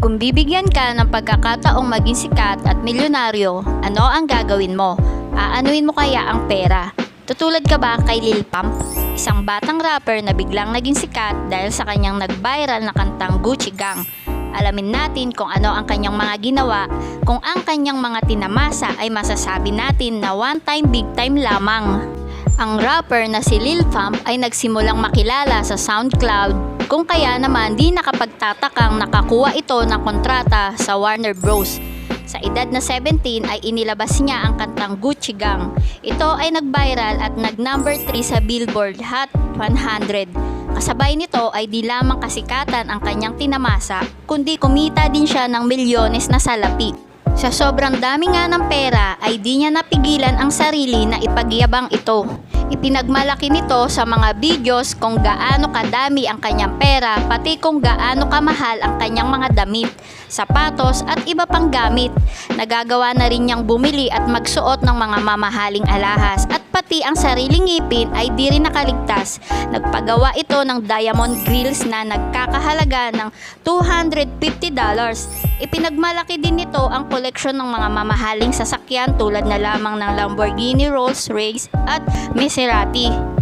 Kung bibigyan ka ng pagkakataong maging sikat at milyonaryo, ano ang gagawin mo? Aanuin mo kaya ang pera? Tutulad ka ba kay Lil Pump? Isang batang rapper na biglang naging sikat dahil sa kanyang nag-viral na kantang Gucci Gang. Alamin natin kung ano ang kanyang mga ginawa, kung ang kanyang mga tinamasa ay masasabi natin na one time big time lamang. Ang rapper na si Lil Pump ay nagsimulang makilala sa SoundCloud kung kaya naman di nakapagtatakang nakakuha ito ng kontrata sa Warner Bros. Sa edad na 17 ay inilabas niya ang kantang Gucci Gang. Ito ay nag-viral at nag-number 3 sa Billboard Hot 100. Kasabay nito ay di lamang kasikatan ang kanyang tinamasa, kundi kumita din siya ng milyones na salapi. Sa sobrang dami nga ng pera ay di niya napigilan ang sarili na ipagyabang ito. Ipinagmalaki nito sa mga videos kung gaano kadami ang kanyang pera pati kung gaano kamahal ang kanyang mga damit, sapatos at iba pang gamit. Nagagawa na rin niyang bumili at magsuot ng mga mamahaling alahas at pati ang sariling ngipin ay di rin nakaligtas. Nagpagawa ito ng diamond grills na nagkakahalaga ng $250. Ipinagmalaki din nito ang koleksyon ng mga mamahaling sasakyan tulad na lamang ng Lamborghini Rolls-Royce at Maserati.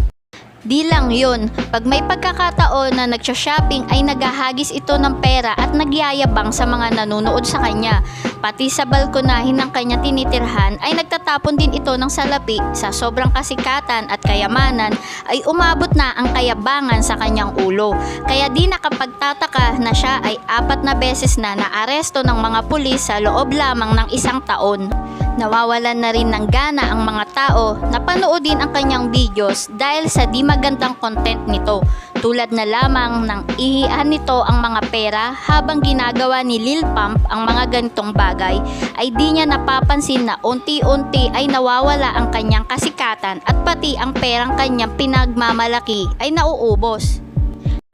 Di lang yun, pag may pagkakataon na nagsha-shopping ay naghahagis ito ng pera at nagyayabang sa mga nanonood sa kanya. Pati sa balkonahin ng kanya tinitirhan ay nagtatapon din ito ng salapi sa sobrang kasikatan at kayamanan ay umabot na ang kayabangan sa kanyang ulo. Kaya di nakapagtataka na siya ay apat na beses na naaresto ng mga pulis sa loob lamang ng isang taon. Nawawalan na rin ng gana ang mga tao na panoodin ang kanyang videos dahil sa di magandang content nito. Tulad na lamang ng ihian nito ang mga pera habang ginagawa ni Lil Pump ang mga ganitong bagay ay di niya napapansin na unti-unti ay nawawala ang kanyang kasikatan at pati ang perang kanyang pinagmamalaki ay nauubos.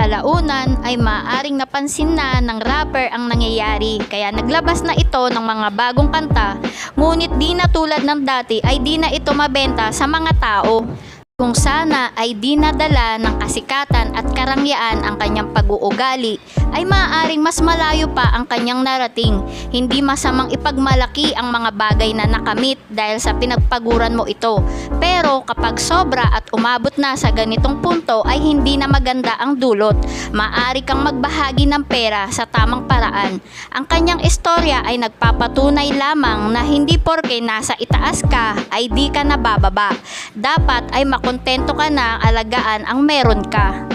Kalaunan ay maaring napansin na ng rapper ang nangyayari kaya naglabas na ito ng mga bagong kanta ngunit di na tulad ng dati ay di na ito mabenta sa mga tao. Kung sana ay di nadala ng kasikatan at karangyaan ang kanyang pag-uugali, ay maaaring mas malayo pa ang kanyang narating. Hindi masamang ipagmalaki ang mga bagay na nakamit dahil sa pinagpaguran mo ito. Pero kapag sobra at umabot na sa ganitong punto ay hindi na maganda ang dulot. Maari kang magbahagi ng pera sa tamang paraan. Ang kanyang istorya ay nagpapatunay lamang na hindi porke nasa itaas ka ay di ka nabababa. Dapat ay makontento ka na alagaan ang meron ka.